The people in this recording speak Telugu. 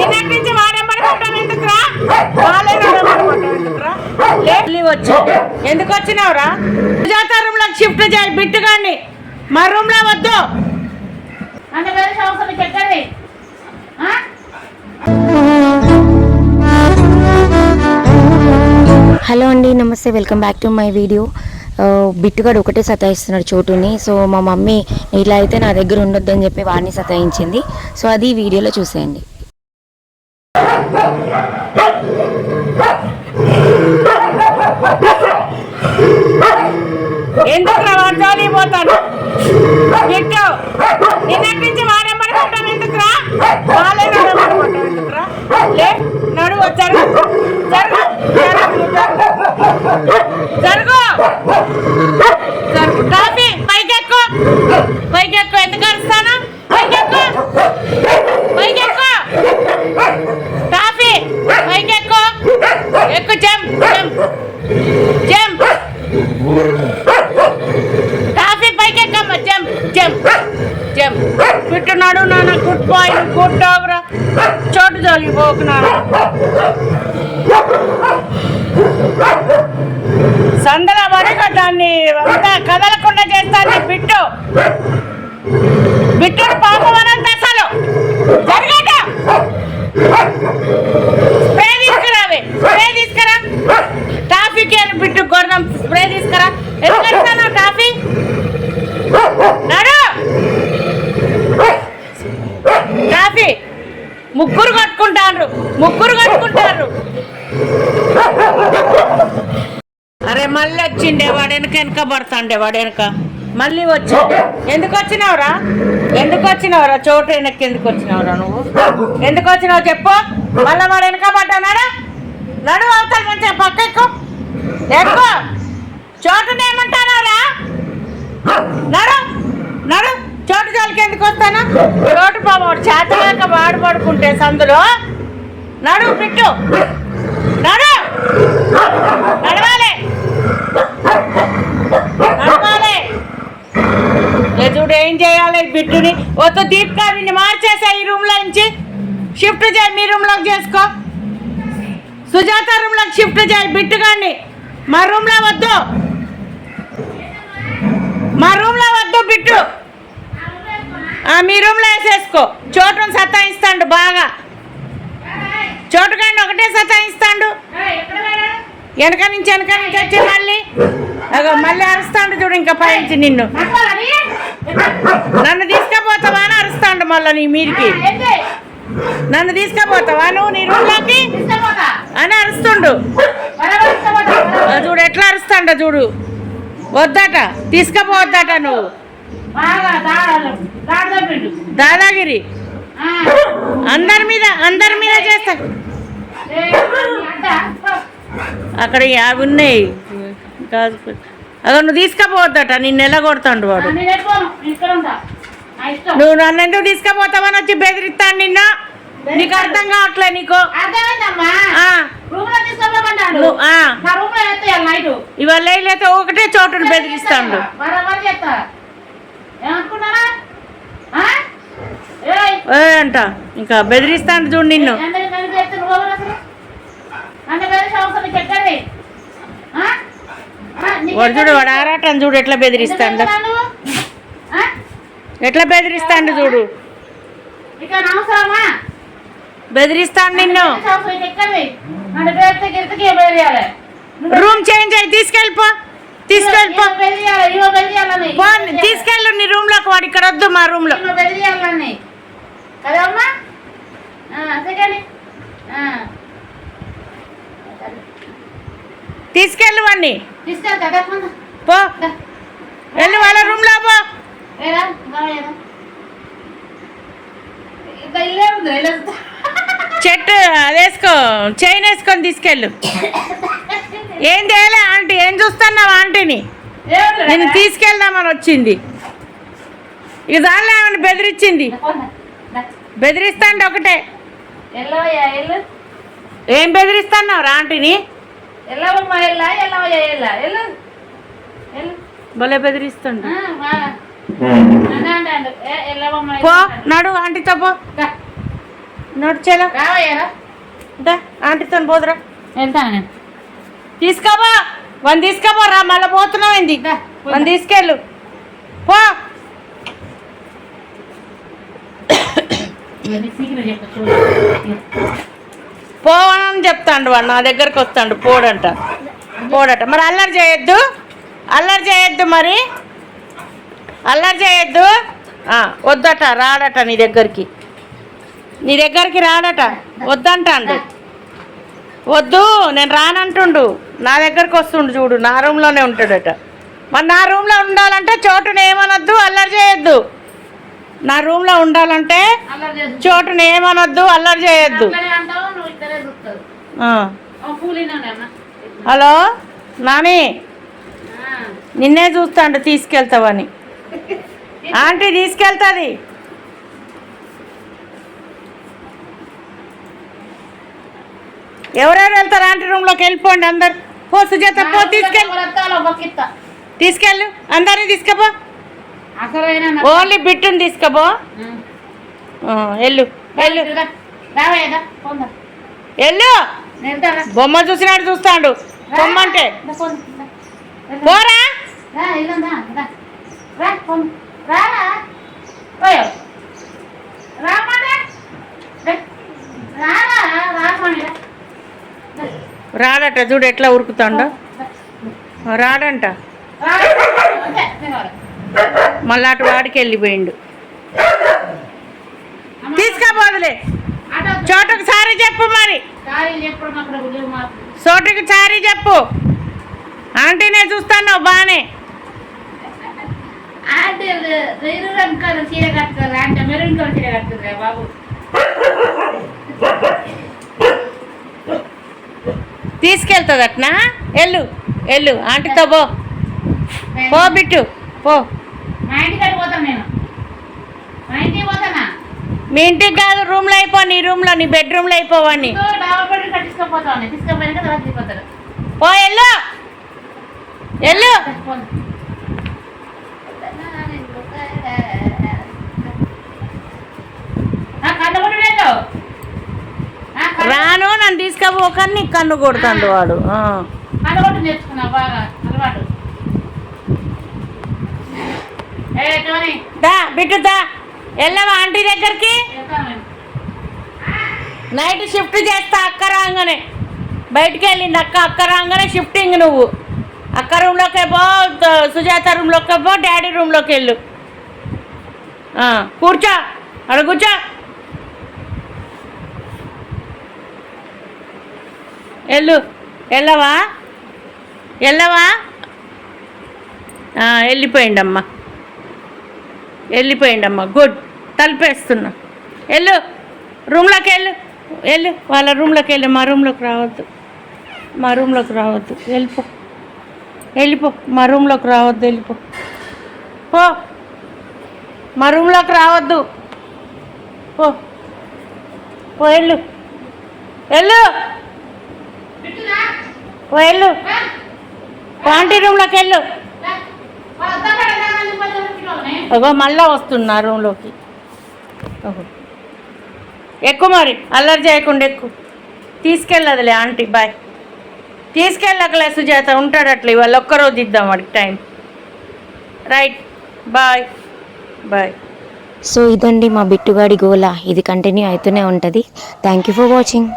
నిన్నటి ఎందుకు వచ్చినావురా? సుజాత రూమ్లో షిఫ్ట్ చేయి బిట్టుగాన్ని మా రూమ్లో వద్దు. అంటే వేరే సంవత్సరం పెట్టండి. హలో అండి నమస్తే. Welcome back to my video. బిట్టుగాడు ఒకటే సతాయిస్తున్నాడు చోటుని. సో మా మమ్మీ ఇలా అయితే నా దగ్గర ఉండొద్దని చెప్పి వాడిని సతాయించింది. సో అది వీడియోలో చూసేయండి. ఎందుకు వాడితోని పోతాను బిట్టు నిన్నటి నుంచి వాడెంబడి ఎందుకురా వాళ్ళే నడమనుకుంటాను ఎందుకురా లే నడువు జరుగు జరుగు జరుగు జరుగు జరుగు జరుగు బాయ్ చోటు జోలికి పోకు నాన్న సందల పడక దాన్ని అంతా కదలకుండా చేస్తాను బిట్టు. బిట్టుడు పాపం అనంత అసలు. జరగట స్ప్రే తీసుకురా స్ప్రే తీసుకురా. ట్రాఫిక్ బిట్టు కొడదాం స్ప్రే తీసుకురా. ఎందుకంటున్నా ట్రాఫిక్ నడు. ముగ్గురు కట్టుకుంటారు. ముగ్గురు కట్టుకుంటారు. అరే మళ్ళీ వచ్చిండే వాడు వెనక వెనక పడతాండే వాడు వెనక. మళ్ళీ వచ్చి ఎందుకు వచ్చినావురా? ఎందుకు వచ్చినావురా? చోటు వెనక్కి ఎందుకు వచ్చినావురా నువ్వు? ఎందుకు వచ్చినావు చెప్పు. మళ్ళీ వాడు వెనక పడ్డానాడా నడు. అవుతాడు మంచిగా పక్క ఎక్కువ ఎక్కువ. చోటుని ఏమంటానారా నడు నడు. చోటు జాలికి ఎందుకు వస్తాను? రోడ్డు పాప చేతలేక వాడు పడుకుంటే సందులో నడు పిట్టు. నడు. నడవాలి. నడవాలి. చూడు ఏం చేయాలి ఈ బిట్టుని వద్దు దీపికా నిన్ను మార్చేసా ఈ రూమ్లో నుంచి. షిఫ్ట్ చేయి మీ రూమ్లోకి చేసుకో. సుజాత రూమ్లోకి షిఫ్ట్ చేయి బిట్టుగాన్ని మా రూమ్లో వద్దు. మా రూమ్లో వద్దు బిట్టు మీ రూమ్లో వేసేసుకో. చోటును సతాయిస్తాడు బాగా. చోటుగాడిని ఒకటే సతాయిస్తాడు. వెనక నుంచి వెనక నుంచి వచ్చి మళ్ళీ. అగో మళ్ళీ అరుస్తాడు చూడు ఇంకా పైనుంచి నిన్ను. నన్ను తీసుకపోతావా అని అరుస్తాడు మళ్ళీ నీ మీరికి నన్ను తీసుకపోతావా నువ్వు నీ రూమ్లోకి అని అరుస్తుండు. చూడు ఎట్లా అరుస్తాడు చూడు. వద్దట తీసుకపోవద్దట నువ్వు. దాదాగిరి. అందరి మీద అందరి మీద చేస్తా. అక్కడ అవి ఉన్నాయి. అగో నువ్వు తీసుకపోవద్దట నిన్ను ఎలా కొడతాడు వాడు నువ్వు నన్ను ఎందుకు తీసుకపోతావని వచ్చి బెదిరిస్తాను నిన్న? నీకు అర్థం కావట్లే నీకు? ఇవాళ లేకపోతే ఒకటే చోటును బెదిరిస్తాడు. ఏ అంట ఇంకా బెదిరిస్తాడు చూడు నిన్ను. వాడు చూడు వాడు ఆరాటం చూడు ఎట్లా బెదిరిస్తాడు. ఎట్లా బెదిరిస్తాడు చూడు. బెదిరిస్తాడు నిన్ను. అంటే రూమ్ చేంజ్ అయ్యి తీసుకెళ్ళిపో. తీసుకెళ్ళిపో. తీసుకెళ్ళు నీ రూమ్లోకి వాడు ఇక్కడ వద్దు మా రూమ్లో కదమ్మా సెకండ్ తీసుకెళ్ళు వాడిని కదమ్మా పో. వెళ్ళి వాళ్ళ రూమ్లో పో. చెట్టు అది వేసుకో చైన్ వేసుకొని తీసుకెళ్ళు. ఏం చేయలే ఆంటీ? ఏం చూస్తున్నావు ఆంటీని? నేను తీసుకెళ్దామని వచ్చింది. ఇక దానిలో ఏమైనా బెదిరించింది బెదిరిస్తాండి ఒకటే. ఎల్లవయ్యా ఎల్లు. ఏం బెదిరిస్తున్నావు రా ఆంటీని ఎల్లవమ్మ ఎల్ల ఎల్లవయ్యా ఎల్ల. ఎల్లు. ఎల్లు. భలే బెదిరిస్తుండు. పో. నడు ఆంటీతో పో. నడిచేలా ఆంటీతో పోదురా. వెళ్తాను నేను తీసుకోబా వన్ తీసుకోబో రా మళ్ళీ పోతున్నావు ఏంది వన్ తీసుకెళ్ళు. పో. ఇవన్నీ చెప్తాండు వాడు నా దగ్గరకు వస్తాడు పోడంట. పోడట. మరి అల్లరి చేయొద్దు? అల్లరి చేయొద్దు మరి? అల్లరి చేయొద్దు? వద్దట రాడట నీ దగ్గరికి. నీ దగ్గరికి రాడట వద్దంటాండు. వద్దు నేను రానంటుండు. నా దగ్గరకు వస్తుండు చూడు నా రూమ్లోనే ఉంటాడట. మరి నా రూమ్లో ఉండాలంటే చోటునేమనొద్దు అల్లరి చేయొద్దు. నా రూమ్లో ఉండాలంటే చోటుని ఏమనొద్దు అల్లరి చేయొద్దు. హలో నాని. నిన్నే చూస్తాండు తీసుకెళ్తావని. ఆంటీ తీసుకెళ్తుంది. ఎవరెవరు వెళ్తారు ఆంటీ రూమ్లోకి వెళ్ళిపోండి అందరు. పో సుజాత పో తీసుకెళ్ళు తీసుకెళ్ళు. అందరినీ తీసుకపో. ఓన్లీ బిట్టుని రావయ్యా పొందా? వెళ్ళు. వెళ్తారా బొమ్మ చూసినాడు చూస్తాడు. బొమ్మ అంటే రా, పోండి, రా. వెళ్దాం. పోరా. రాడట చూడు ఎట్లా ఉరుకుతాడో. రాడంట. మళ్ళీ అటు వాడికి వెళ్ళిపోయిండు. వద్దు. చోటుకు సారీ చెప్పు మరి. చోటుకి సారీ చెప్పు. ఆంటీనే చూస్తాను బాబు. తీసుకెళ్తుంది అట్నా వెళ్ళు వెళ్ళు. ఆంటీతో పో. పో బిట్టు పో. మా ఇంటికి కాదు రూమ్లో అయిపో నీ రూమ్లో నీ బెడ్రూమ్లో అయిపోవని ఇంకో డబల్ బెడ్ కట్టించుకోపోతాను తీసుకుపోయినాక తర్వాత తీసుకుపోతారు పో వెళ్ళు. వెళ్ళు. రాను నన్ను తీసుకపోకని కన్ను కొడుతాడు వాడు. నేర్చుకున్నా బాగా. అలవాటు ఏ టోనీ దా బిట్టు దా. వెళ్ళవా ఆంటీ దగ్గరికి. నైట్ షిఫ్ట్ చేస్తా అక్క రాగానే. బయటికి వెళ్ళింది అక్క అక్క రాగానే షిఫ్టింగ్ నువ్వు. అక్క రూమ్లోకి పో సుజాత రూమ్లోకి పో డాడీ రూమ్లోకి వెళ్ళు. కూర్చో అక్కడ కూర్చో. వెళ్ళు వెళ్ళవా? వెళ్ళవా? వెళ్ళిపోయిండమ్మా. వెళ్ళిపోయిండమ్మా. గుడ్. తలుపేస్తున్నా. వెళ్ళు. రూమ్లోకి వెళ్ళు. వెళ్ళు వాళ్ళ రూమ్లోకి వెళ్ళు మా రూమ్లోకి రావద్దు. మా రూమ్లోకి రావద్దు. వెళ్ళిపో. వెళ్ళిపో. మా రూమ్లోకి రావద్దు. వెళ్ళిపో. పో. మా రూమ్లోకి రావద్దు. పో. పో వెళ్ళు. వెళ్ళు. పో వెళ్ళు. పాంటీ రూమ్లోకి వెళ్ళు. రా. అగో మళ్ళా వస్తున్నా రూమ్లోకి. ఓహో. ఎక్కువ మరి అల్లరి చేయకుండా ఎక్కువ తీసుకెళ్ళదులే ఆంటీ బాయ్. తీసుకెళ్ళకలే సుజాత ఉంటాడు అట్లా ఇవాళ ఒక్కరోజు ఇద్దాం వాడికి time. Right bye bye. So ఇదండి మా బిట్టుగాడి గోల. ఇది కంటిన్యూ అవుతూనే ఉంటుంది. Thank you for watching